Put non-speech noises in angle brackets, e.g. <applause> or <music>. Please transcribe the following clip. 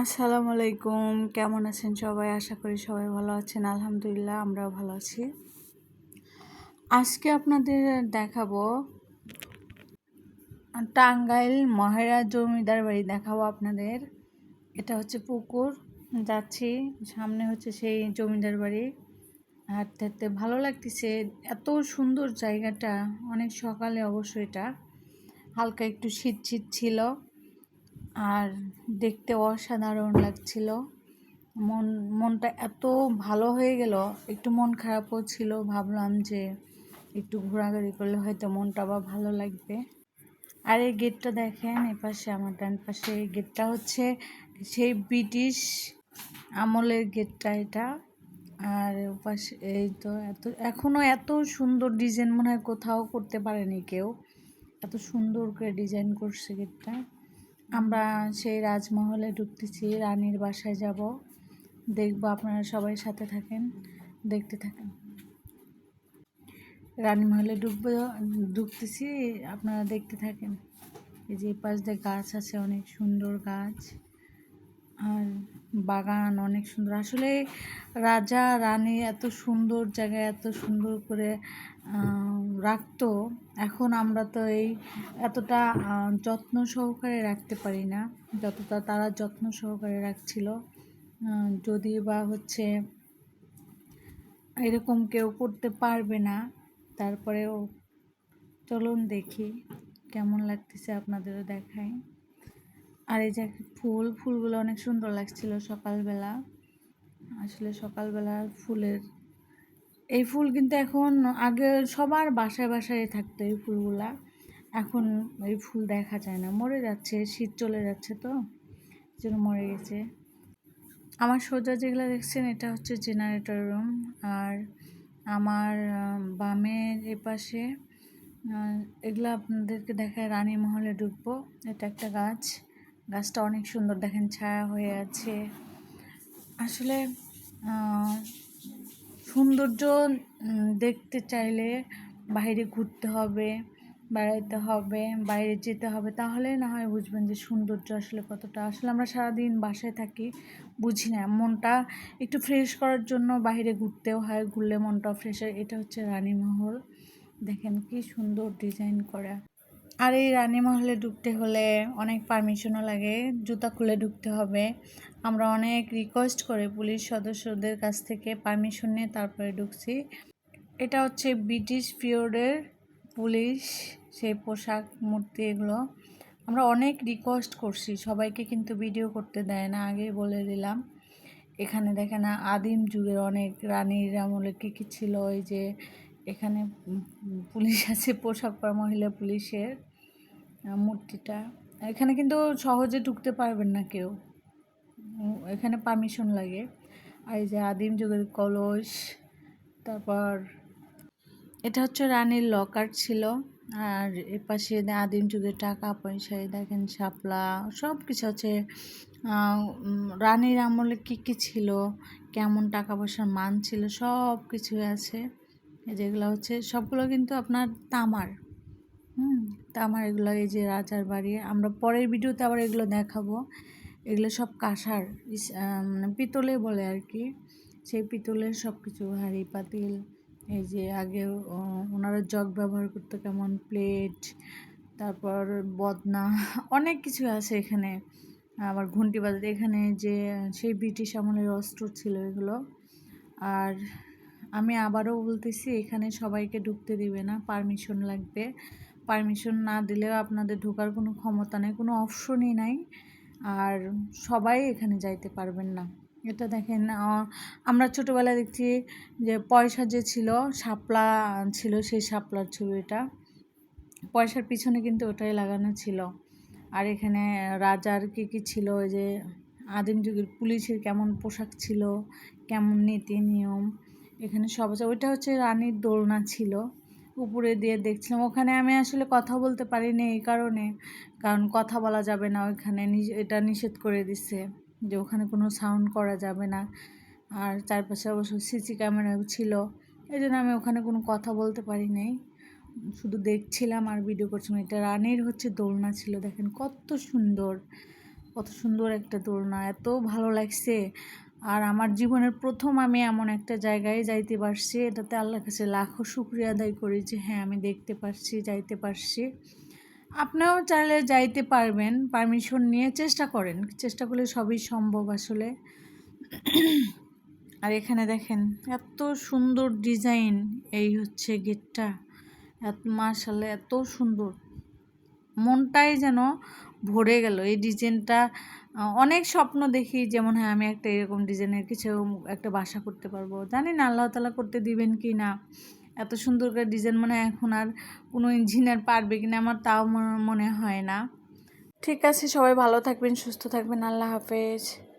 আসসালামু আলাইকুম। কেমন আছেন সবাই? আশা করি সবাই ভালো আছেন। আলহামদুলিল্লাহ, আমরাও ভালো আছি। আজকে আপনাদের দেখাবো টাঙ্গাইল মহেরা জমিদার বাড়ি দেখাবো আপনাদের। এটা হচ্ছে পুকুর। যাচ্ছি, সামনে হচ্ছে সেই জমিদার বাড়ি। হাঁটতে হাঁটতে ভালো লাগতেছে। এত সুন্দর জায়গাটা। অনেক সকালে অবশ্য এটা। হালকা একটু শীত শীত ছিল। আর দেখতে অসাধারণ লাগছিল। মন, মনটা এত ভালো হয়ে গেল, একটু মন খারাপও ছিল, ভাবলাম যে একটু ঘোরাঘুরি করলে হয়তো মনটা আবার ভালো লাগবে। আর এই গেটটা দেখেন, এপাশে আমার ডান পাশে এই গেটটা হচ্ছে সেই ব্রিটিশ আমলের গেটটা এটা। আর পাশে এই তো এত এখনও এত সুন্দর ডিজাইন মনে হয় কোথাও করতে পারেনি কেউ। এত সুন্দর করে ডিজাইন করছে গেটটা। আমরা সেই রাজমহলে ঢুকতেছি, রানীর বাসায় যাব। দেখব আপনারা সবাই সাথে থাকেন, দেখতে থাকেন। রানীমহলে ঢুকবো, ঢুকতেছি, আপনারা দেখতে থাকেন। এই যে পাশ দিয়ে গাছ আছে, অনেক সুন্দর গাছ। আর বাগান অনেক সুন্দর। আসলে রাজা, রানী এত সুন্দর জায়গায়, এত সুন্দর করে রাখতো, এখন আমরা তো এই এতটা যত্ন সহকারে রাখতে পারি না। যতটা তারা যত্ন সহকারে রাখছিল যদি বা হচ্ছে এরকম কেউ করতে পারবে না, তারপরেও চলুন দেখি কেমন লাগতেছে আপনাদেরও দেখায়। আর এই যে ফুল, ফুলগুলো অনেক সুন্দর লাগছিল সকালবেলা। আসলে সকালবেলার ফুলের এই ফুল কিন্তু এখন আগে সবার বাসায় বাসায় থাকতো এই ফুলগুলা। এখন এই ফুল দেখা যায় না। মরে যাচ্ছে, শীত চলে যাচ্ছে তো জন্য মরে গেছে। আমার সোজা যেগুলো দেখছেন, এটা হচ্ছে জেনারেটর রুম আর আমার বামের এপাশে এগুলো আপনাদেরকে দেখায় রানী মহলে ঢুকবো। এটা একটা গাছ। গাছটা অনেক সুন্দর। দেখেন ছায়া হয়ে আছে। আসলে সৌন্দর্য দেখতে চাইলে বাইরে ঘুরতে হবে, বেড়াইতে হবে, বাইরে যেতে হবে, তাহলে না হয় বুঝবেন যে সৌন্দর্য আসলে কতটা। আসলে আমরা সারাদিন বাসায় থাকি, বুঝি না, মনটা একটু ফ্রেশ করার জন্য বাইরে ঘুরতেও হয়, ঘুরলে মনটাও ফ্রেশ হয়। এটা হচ্ছে রানীমহল। দেখেন কি সুন্দর ডিজাইন করা। আর এই রানীমহলে ঢুকতে হলে অনেক পারমিশনও লাগে, জুতা খুলে ঢুকতে হবে। আমরা অনেক রিকোয়েস্ট করে পুলিশ সদস্যদের কাছ থেকে পারমিশন নিয়ে তারপরে ঢুকছি। এটা হচ্ছে ব্রিটিশ পিরিয়ডের পুলিশ, সেই পোশাক, মূর্তি এগুলো। আমরা অনেক রিকোয়েস্ট করছি, সবাইকে কিন্তু ভিডিও করতে দেয় না আগে বলে দিলাম। এখানে দেখে না আদিম যুগের অনেক রানীর আমলে কী কী ছিল, ওই যে এখানে পুলিশ আছে, পোশাক পরা মহিলা পুলিশের মূর্তিটা। এখানে কিন্তু সহজে ঢুকতে পারবেন না কেউ। এখানে পারমিশন লাগে। আর এই যে আদিম যুগের কলস, তারপর এটা হচ্ছে রানীর লকার ছিল। আর এপাশে আদিম যুগের টাকা পয়সায় দেখেন শাপলা সব কিছু আছে রানীর আমলে কী কী ছিল, কেমন টাকা পয়সার মান ছিল সব কিছু আছে যেগুলো হচ্ছে, সবগুলো কিন্তু আপনার তামার। হুম, তামার এগুলো এই যে রাজার বাড়ি। আমরা পরের ভিডিওতে আবার এগুলো দেখাবো। এগুলো সব কাঁসার মানে পিতলে বলে আর কি। সেই পিতলের সব কিছু হাঁড়ি, পাতিল, এই যে আগে ওনারা জগ ব্যবহার করতো কেমন, প্লেট, তারপর বদনা, <laughs> অনেক কিছু আছে এখানে। আবার ঘন্টি বাজাতে, এখানে যে, সেই ব্রিটিশ আমলের অস্ত্র ছিল এগুলো। আর আমি আবারও বলতেছি, এখানে সবাইকে ঢুকতে দিবে না, পারমিশন লাগবে। পারমিশন না দিলেও আপনাদের ঢোকার কোনো ক্ষমতা নেই, কোনো অপশনই নাই। আর সবাই এখানে যাইতে পারবেন না। এটা দেখেন আমরা ছোটোবেলায় দেখছি যে পয়সা যে ছিল, শাপলা ছিল সেই শাপলার ছবি এটা। পয়সার পিছনে কিন্তু ওটাই লাগানো ছিল। আর এখানে রাজার কী কী ছিল, ওই যে আদিম যুগের পুলিশের কেমন পোশাক ছিল, কেমন নীতি নিয়ম, এখানে সব আছে। ওইটা হচ্ছে রানীর দোলনা ছিল। উপরে দিয়ে দেখছিলাম। ওখানে আমি আসলে কথা বলতে পারিনি এই কারণে। কারণ কথা বলা যাবে না ওইখানে। এটা নিষেধ করে দিছে যে ওখানে কোনো সাউন্ড করা যাবে না। আর চারপাশে অবশ্য সিসি ক্যামেরাও ছিল। এই জন্য আমি ওখানে কোনো কথা বলতে পারি নাই শুধু দেখছিলাম আর ভিডিও করছিলাম। এটা রানীর হচ্ছে দোলনা ছিল। দেখেন কত সুন্দর। কত সুন্দর একটা দোলনা। এত ভালো লাগছে। আর আমার জীবনের প্রথম আমি এমন একটা জায়গায় যাইতে পারছি, এটাতে আল্লাহ কাছে লাখো শুক্রিয়া আদায় করি যে হ্যাঁ আমি দেখতে পারছি, যাইতে পারছি। আপনিও চাইলে যাইতে পারবেন পারমিশন নিয়ে চেষ্টা করেন, চেষ্টা করলে সবই সম্ভব আসলে। আর এখানে দেখেন, এত সুন্দর ডিজাইন এই হচ্ছে গেটটা, এত মার্শাল্লাহ এত সুন্দর। মনটাই যেন ভরে গেল। এই ডিজাইনটা অনেক স্বপ্ন দেখি যেমন হ্যাঁ আমি একটা এরকম ডিজাইনের কিছু একটা বাসা করতে পারব। জানি না আল্লাহ তালা করতে দিবেন কি না। এত সুন্দর করে ডিজাইন মনে হয় এখন আর কোনো ইঞ্জিনিয়ার পারবে কিনা আমার তাও মনে- মনে হয় না। ঠিক আছে, সবাই ভালো থাকবেন, সুস্থ থাকবেন, আল্লাহ হাফেজ।